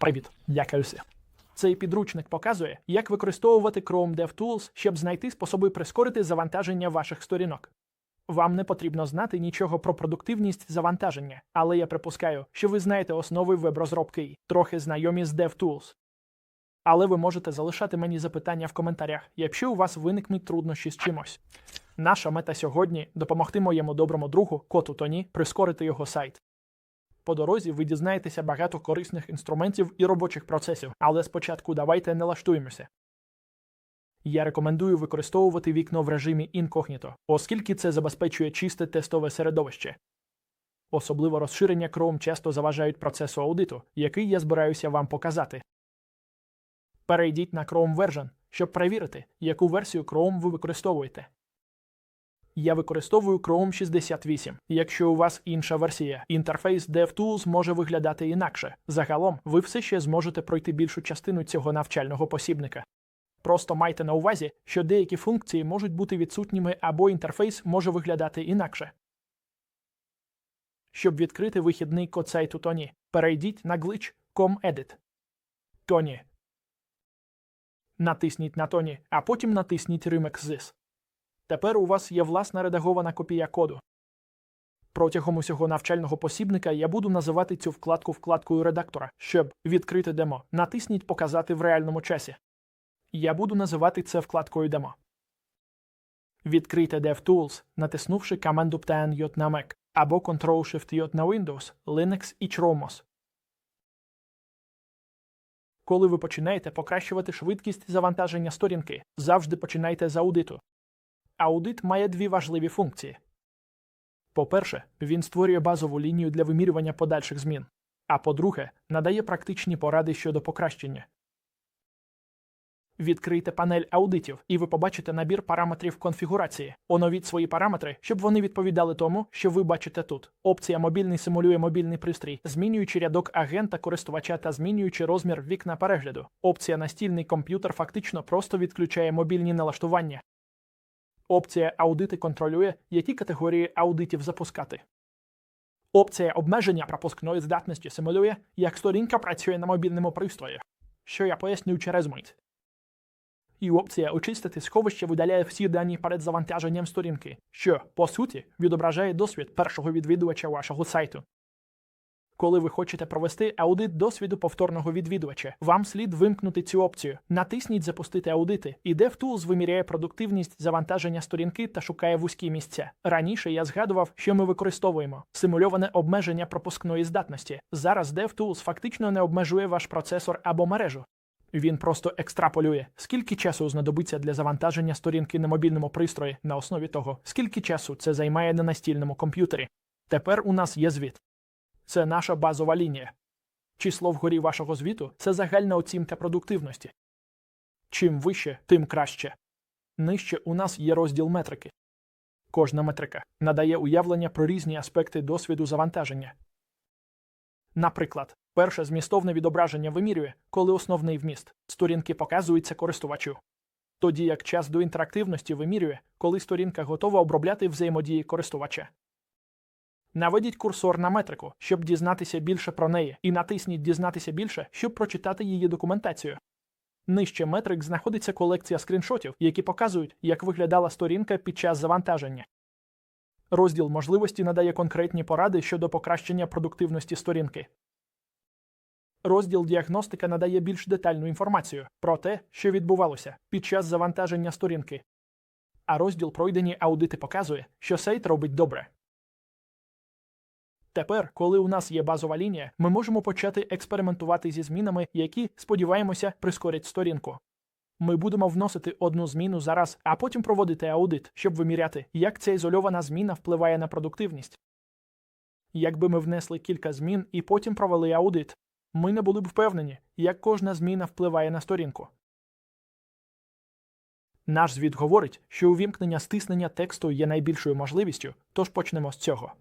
Привіт, я Кельсі. Цей підручник показує, як використовувати Chrome DevTools, щоб знайти способи прискорити завантаження ваших сторінок. Вам не потрібно знати нічого про продуктивність завантаження, але я припускаю, що ви знаєте основи веб-розробки і трохи знайомі з DevTools. Але ви можете залишати мені запитання в коментарях, якщо у вас виникнуть труднощі з чимось. Наша мета сьогодні допомогти моєму доброму другу, коту Тоні, прискорити його сайт. По дорозі ви дізнаєтеся багато корисних інструментів і робочих процесів, але спочатку давайте налаштуємося. Я рекомендую використовувати вікно в режимі інкогніто, оскільки це забезпечує чисте тестове середовище. Особливо розширення Chrome часто заважають процесу аудиту, який я збираюся вам показати. Перейдіть на Chrome Version, щоб перевірити, яку версію Chrome ви використовуєте. Я використовую Chrome 68. Якщо у вас інша версія, інтерфейс DevTools може виглядати інакше. Загалом, ви все ще зможете пройти більшу частину цього навчального посібника. Просто майте на увазі, що деякі функції можуть бути відсутніми або інтерфейс може виглядати інакше. Щоб відкрити вихідний код сайту Тоні, перейдіть на glitch.com.edit. Тоні. Натисніть на Тоні, а потім натисніть Remix This. Тепер у вас є власна редагована копія коду. Протягом усього навчального посібника я буду називати цю вкладку вкладкою редактора. Щоб відкрити демо, натисніть Показати в реальному часі. Я буду називати це вкладкою демо. Відкрийте DevTools, натиснувши команду Pt на Mac або Ctrl-Shift-J на Windows, Linux і Chromos. Коли ви починаєте покращувати швидкість завантаження сторінки, завжди починайте з аудиту. Аудит має дві важливі функції. По-перше, він створює базову лінію для вимірювання подальших змін. А по-друге, надає практичні поради щодо покращення. Відкрийте панель аудитів, і ви побачите набір параметрів конфігурації. Оновіть свої параметри, щоб вони відповідали тому, що ви бачите тут. Опція Мобільний симулює мобільний пристрій, змінюючи рядок агента користувача та змінюючи розмір вікна перегляду. Опція Настільний комп'ютер фактично просто відключає мобільні налаштування. Опція Аудити контролює, які категорії аудитів запускати. Опція обмеження пропускної здатності симулює, як сторінка працює на мобільному пристрої, що я поясню через мить. І опція очистити сховище видаляє всі дані перед завантаженням сторінки, що, по суті, відображає досвід першого відвідувача вашого сайту. Коли ви хочете провести аудит досвіду повторного відвідувача, вам слід вимкнути цю опцію. Натисніть Запустити аудити, і DevTools виміряє продуктивність завантаження сторінки та шукає вузькі місця. Раніше я згадував, що ми використовуємо симульоване обмеження пропускної здатності. Зараз DevTools фактично не обмежує ваш процесор або мережу. Він просто екстраполює, скільки часу знадобиться для завантаження сторінки на мобільному пристрої на основі того, скільки часу це займає на настільному комп'ютері. Тепер у нас є звіт. Це наша базова лінія. Число вгорі вашого звіту це загальна оцінка продуктивності. Чим вище, тим краще. Нижче у нас є розділ метрики. Кожна метрика надає уявлення про різні аспекти досвіду завантаження. Наприклад, перше змістовне відображення вимірює, коли основний вміст сторінки показується користувачу. Тоді як час до інтерактивності вимірює, коли сторінка готова обробляти взаємодії користувача. Наведіть курсор на метрику, щоб дізнатися більше про неї, і натисніть Дізнатися більше, щоб прочитати її документацію. Нижче метрик знаходиться колекція скріншотів, які показують, як виглядала сторінка під час завантаження. Розділ можливості надає конкретні поради щодо покращення продуктивності сторінки. Розділ діагностика надає більш детальну інформацію про те, що відбувалося під час завантаження сторінки. А розділ пройдені аудити показує, що сайт робить добре. Тепер, коли у нас є базова лінія, ми можемо почати експериментувати зі змінами, які, сподіваємося, прискорять сторінку. Ми будемо вносити одну зміну зараз, а потім проводити аудит, щоб виміряти, як ця ізольована зміна впливає на продуктивність. Якби ми внесли кілька змін і потім провели аудит, ми не були б впевнені, як кожна зміна впливає на сторінку. Наш звіт говорить, що увімкнення стиснення тексту є найбільшою можливістю, тож почнемо з цього.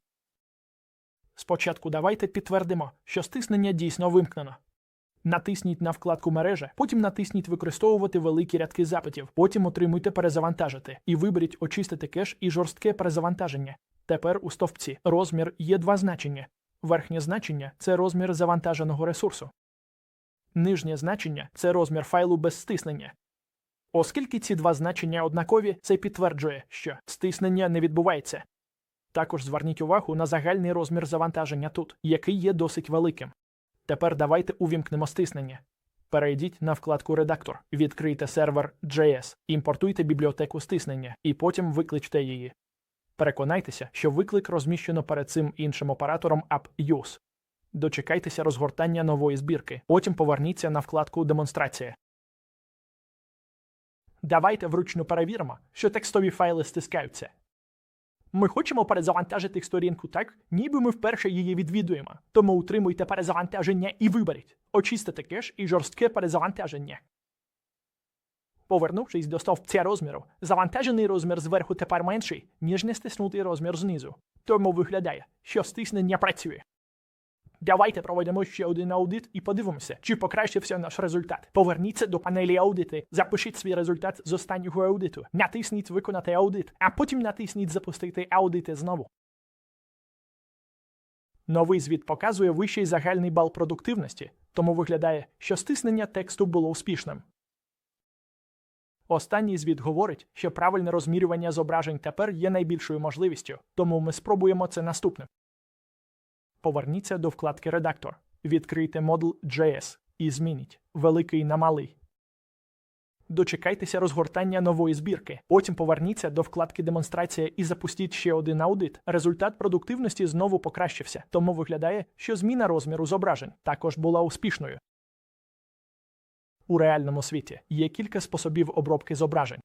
Спочатку давайте підтвердимо, що стиснення дійсно вимкнено. Натисніть на вкладку мережа, потім натисніть Використовувати великі рядки запитів, потім отримуйте перезавантажити і виберіть Очистити кеш і жорстке перезавантаження. Тепер у стовпці розмір є два значення. Верхнє значення це розмір завантаженого ресурсу. Нижнє значення це розмір файлу без стиснення. Оскільки ці два значення однакові, це підтверджує, що стиснення не відбувається. Також зверніть увагу на загальний розмір завантаження тут, який є досить великим. Тепер давайте увімкнемо стиснення. Перейдіть на вкладку Редактор, відкрийте сервер JS, імпортуйте бібліотеку стиснення і потім викличте її. Переконайтеся, що виклик розміщено перед цим іншим оператором AppUse. Дочекайтеся розгортання нової збірки, потім поверніться на вкладку Демонстрація. Давайте вручну перевіримо, що текстові файли стискаються. Ми хочемо перезавантажити сторінку так, ніби ми вперше її відвідуємо. Тому утримуйте перезавантаження і виберіть очистити кеш і жорстке перезавантаження. Повернувшись до стовпця розміру, завантажений розмір зверху тепер менший, ніж не стиснутий розмір знизу. Тому виглядає, що стиснення працює. Давайте проведемо ще один аудит і подивимося, чи покращився наш результат. Поверніться до панелі аудити, запишіть свій результат з останнього аудиту, натисніть Виконати аудит, а потім натисніть Запустити аудити знову. Новий звіт показує вищий загальний бал продуктивності, тому виглядає, що стиснення тексту було успішним. Останній звіт говорить, що правильне розмірювання зображень тепер є найбільшою можливістю, тому ми спробуємо це наступним. Поверніться до вкладки Редактор, відкрийте модуль JS і змініть великий на малий. Дочекайтеся розгортання нової збірки. Потім поверніться до вкладки Демонстрація і запустіть ще один аудит. Результат продуктивності знову покращився, тому виглядає, що зміна розміру зображень також була успішною. У реальному світі є кілька способів обробки зображень.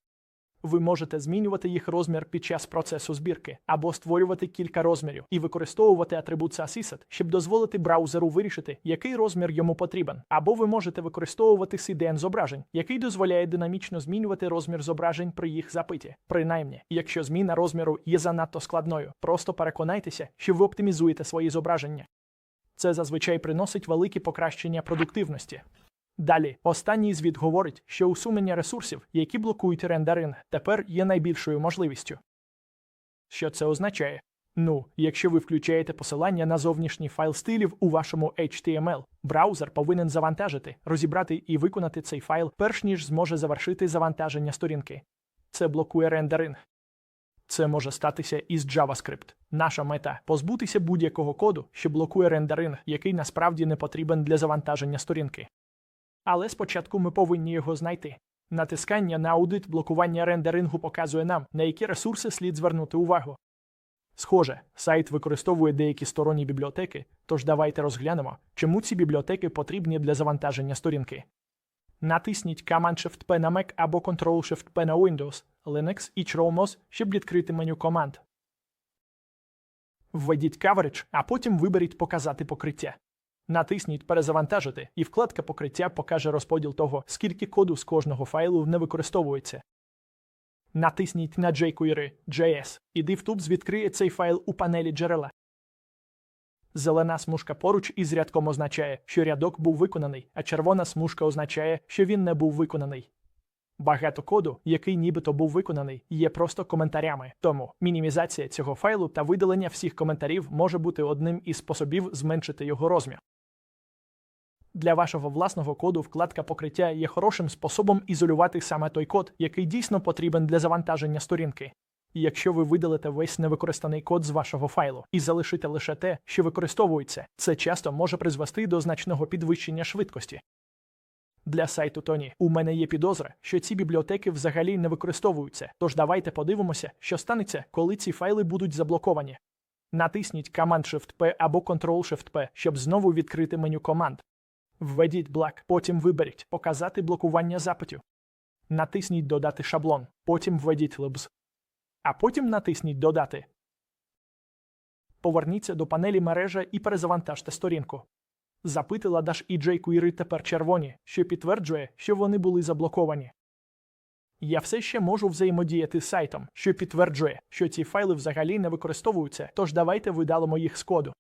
Ви можете змінювати їх розмір під час процесу збірки, або створювати кілька розмірів і використовувати атрибут CSISET, щоб дозволити браузеру вирішити, який розмір йому потрібен. Або ви можете використовувати CDN зображень, який дозволяє динамічно змінювати розмір зображень при їх запиті. Принаймні, якщо зміна розміру є занадто складною, просто переконайтеся, що ви оптимізуєте свої зображення. Це зазвичай приносить великі покращення продуктивності. Далі, останній звіт говорить, що усунення ресурсів, які блокують рендеринг, тепер є найбільшою можливістю. Що це означає? Ну, якщо ви включаєте посилання на зовнішній файл стилів у вашому HTML, браузер повинен завантажити, розібрати і виконати цей файл, перш ніж зможе завершити завантаження сторінки. Це блокує рендеринг. Це може статися із JavaScript. Наша мета позбутися будь-якого коду, що блокує рендеринг, який насправді не потрібен для завантаження сторінки. Але спочатку ми повинні його знайти. Натискання на аудит блокування рендерингу показує нам, на які ресурси слід звернути увагу. Схоже, сайт використовує деякі сторонні бібліотеки, тож давайте розглянемо, чому ці бібліотеки потрібні для завантаження сторінки. Натисніть Command-Shift-P на Mac або Ctrl-Shift-P на Windows, Linux і Chrome щоб відкрити меню команд. Введіть Coverage, а потім виберіть Показати покриття. Натисніть Перезавантажити, і вкладка покриття покаже розподіл того, скільки коду з кожного файлу не використовується. Натисніть на jQuery JS, і DivTools відкриє цей файл у панелі джерела. Зелена смужка поруч із рядком означає, що рядок був виконаний, а червона смужка означає, що він не був виконаний. Багато коду, який нібито був виконаний, є просто коментарями. Тому мінімізація цього файлу та видалення всіх коментарів може бути одним із способів зменшити його розмір. Для вашого власного коду вкладка покриття є хорошим способом ізолювати саме той код, який дійсно потрібен для завантаження сторінки. І якщо ви видалите весь невикористаний код з вашого файлу і залишите лише те, що використовується, це часто може призвести до значного підвищення швидкості. Для сайту Тоні у мене є підозра, що ці бібліотеки взагалі не використовуються, тож давайте подивимося, що станеться, коли ці файли будуть заблоковані. Натисніть Command-Shift-P або Ctrl-Shift-P, щоб знову відкрити меню команд. Введіть блак, потім виберіть Показати блокування запитів. Натисніть Додати шаблон, потім введіть libs. А потім натисніть Додати. Поверніться до панелі мережа і перезавантажте сторінку. Запити Ладаш і jQuery тепер червоні, що підтверджує, що вони були заблоковані. Я все ще можу взаємодіяти з сайтом, що підтверджує, що ці файли взагалі не використовуються, тож давайте видалимо їх з коду.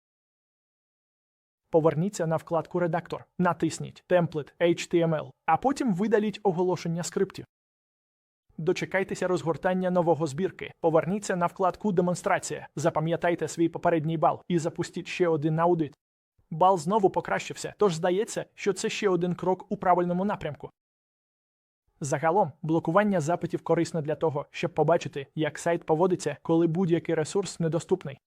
Поверніться на вкладку Редактор, натисніть Template HTML, а потім видаліть оголошення скриптів. Дочекайтеся розгортання нового збірки. Поверніться на вкладку Демонстрація, запам'ятайте свій попередній бал і запустіть ще один аудит. Бал знову покращився, тож здається, що це ще один крок у правильному напрямку. Загалом, блокування запитів корисно для того, щоб побачити, як сайт поводиться, коли будь-який ресурс недоступний.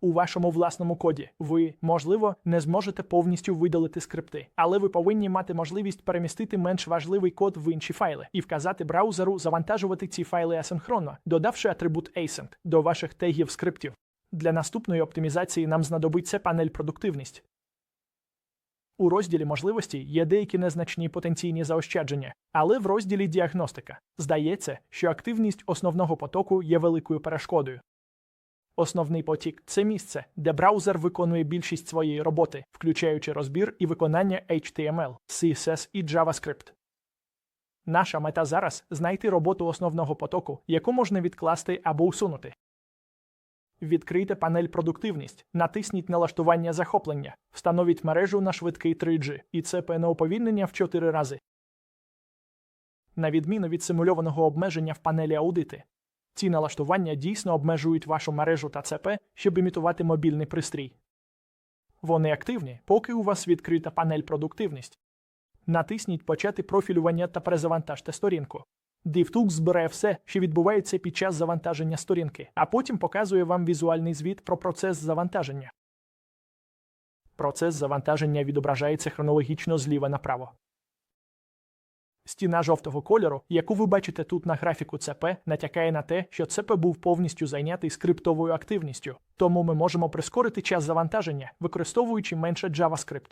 У вашому власному коді ви, можливо, не зможете повністю видалити скрипти, але ви повинні мати можливість перемістити менш важливий код в інші файли і вказати браузеру завантажувати ці файли асинхронно, додавши атрибут async до ваших тегів скриптів. Для наступної оптимізації нам знадобиться панель продуктивність. У розділі можливості є деякі незначні потенційні заощадження, але в розділі діагностика здається, що активність основного потоку є великою перешкодою. Основний потік це місце, де браузер виконує більшість своєї роботи, включаючи розбір і виконання HTML, CSS і JavaScript. Наша мета зараз знайти роботу основного потоку, яку можна відкласти або усунути. Відкрийте панель продуктивність, натисніть налаштування захоплення, встановіть мережу на швидкий 3G і це на в 4 рази. На відміну від симульованого обмеження в панелі аудити, ці налаштування дійсно обмежують вашу мережу та ЦП, щоб імітувати мобільний пристрій. Вони активні, поки у вас відкрита панель продуктивність. Натисніть Почати профілювання та перезавантажте сторінку. DivTools збирає все, що відбувається під час завантаження сторінки, а потім показує вам візуальний звіт про процес завантаження. Процес завантаження відображається хронологічно зліва направо. Стіна жовтого кольору, яку ви бачите тут на графіку ЦП, натякає на те, що ЦП був повністю зайнятий скриптовою активністю, тому ми можемо прискорити час завантаження, використовуючи менше JavaScript.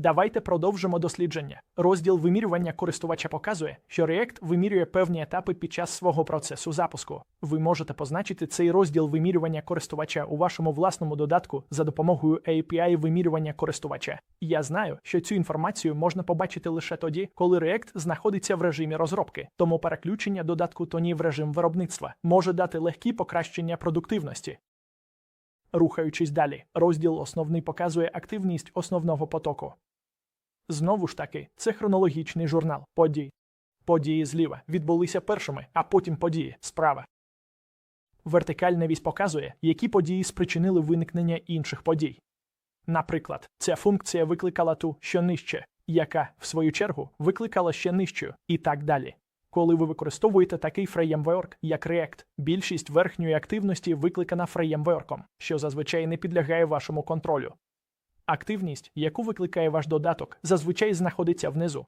Давайте продовжимо дослідження. Розділ вимірювання користувача показує, що React вимірює певні етапи під час свого процесу запуску. Ви можете позначити цей розділ вимірювання користувача у вашому власному додатку за допомогою API вимірювання користувача. Я знаю, що цю інформацію можна побачити лише тоді, коли React знаходиться в режимі розробки, тому переключення додатку тоні в режим виробництва може дати легкі покращення продуктивності. Рухаючись далі, розділ основний показує активність основного потоку. Знову ж таки, це хронологічний журнал подій. Події зліва відбулися першими, а потім події справа. Вертикальна вісь показує, які події спричинили виникнення інших подій. Наприклад, ця функція викликала ту, що нижче, яка, в свою чергу, викликала ще нижчу, і так далі. Коли ви використовуєте такий фреймворк, як React, більшість верхньої активності викликана фреймворком, що зазвичай не підлягає вашому контролю. Активність, яку викликає ваш додаток, зазвичай знаходиться внизу.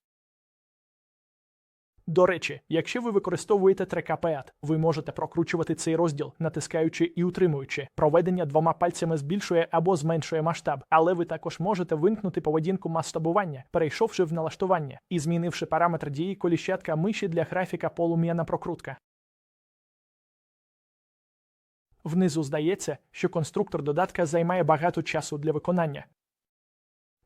До речі, якщо ви використовуєте трекапеат, ви можете прокручувати цей розділ, натискаючи і утримуючи. Проведення двома пальцями збільшує або зменшує масштаб, але ви також можете вимкнути поведінку масштабування, перейшовши в налаштування і змінивши параметр дії коліщатка миші для графіка полум'яна прокрутка. Внизу здається, що конструктор додатка займає багато часу для виконання.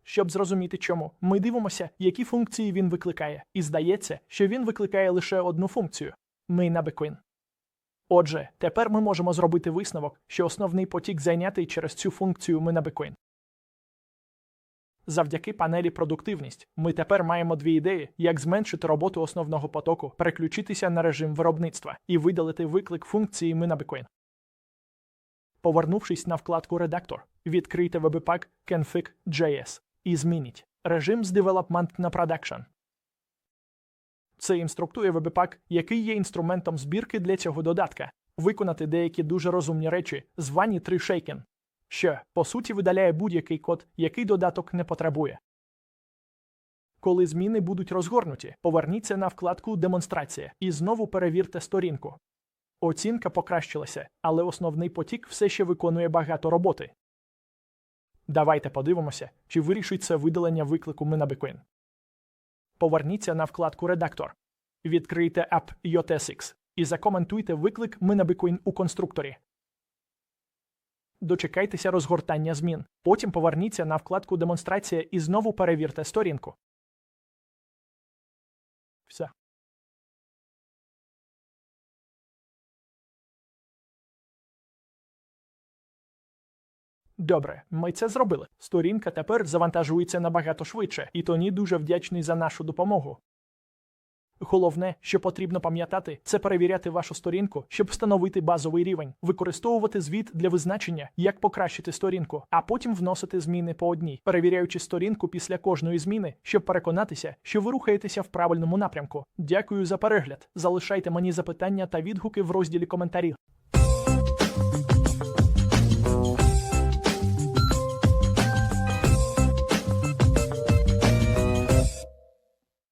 Щоб зрозуміти чому, ми дивимося, які функції він викликає, і здається, що він викликає лише одну функцію ми на беквін. Отже, тепер ми можемо зробити висновок, що основний потік зайнятий через цю функцію ми на беквін. Завдяки панелі продуктивність ми тепер маємо дві ідеї, як зменшити роботу основного потоку, переключитися на режим виробництва і видалити виклик функції ми на беквін. Повернувшись на вкладку Редактор, відкрийте webpack config.js і змініть режим з Development на Production. Це інструктує Webpack, який є інструментом збірки для цього додатка, виконати деякі дуже розумні речі, звані 3 shaken, що, по суті, видаляє будь-який код, який додаток не потребує. Коли зміни будуть розгорнуті, поверніться на вкладку Демонстрація і знову перевірте сторінку. Оцінка покращилася, але основний потік все ще виконує багато роботи. Давайте подивимося, чи вирішить видалення виклику Minabcoin. Поверніться на вкладку Редактор. Відкрийте App IOTSX і закоментуйте виклик Minabcoin у конструкторі. Дочекайтеся розгортання змін. Потім поверніться на вкладку Демонстрація і знову перевірте сторінку. Все. Добре, ми це зробили. Сторінка тепер завантажується набагато швидше, і Тоні дуже вдячний за нашу допомогу. Головне, що потрібно пам'ятати, це перевіряти вашу сторінку, щоб встановити базовий рівень, використовувати звіт для визначення, як покращити сторінку, а потім вносити зміни по одній, перевіряючи сторінку після кожної зміни, щоб переконатися, що ви рухаєтеся в правильному напрямку. Дякую за перегляд. Залишайте мені запитання та відгуки в розділі коментарів.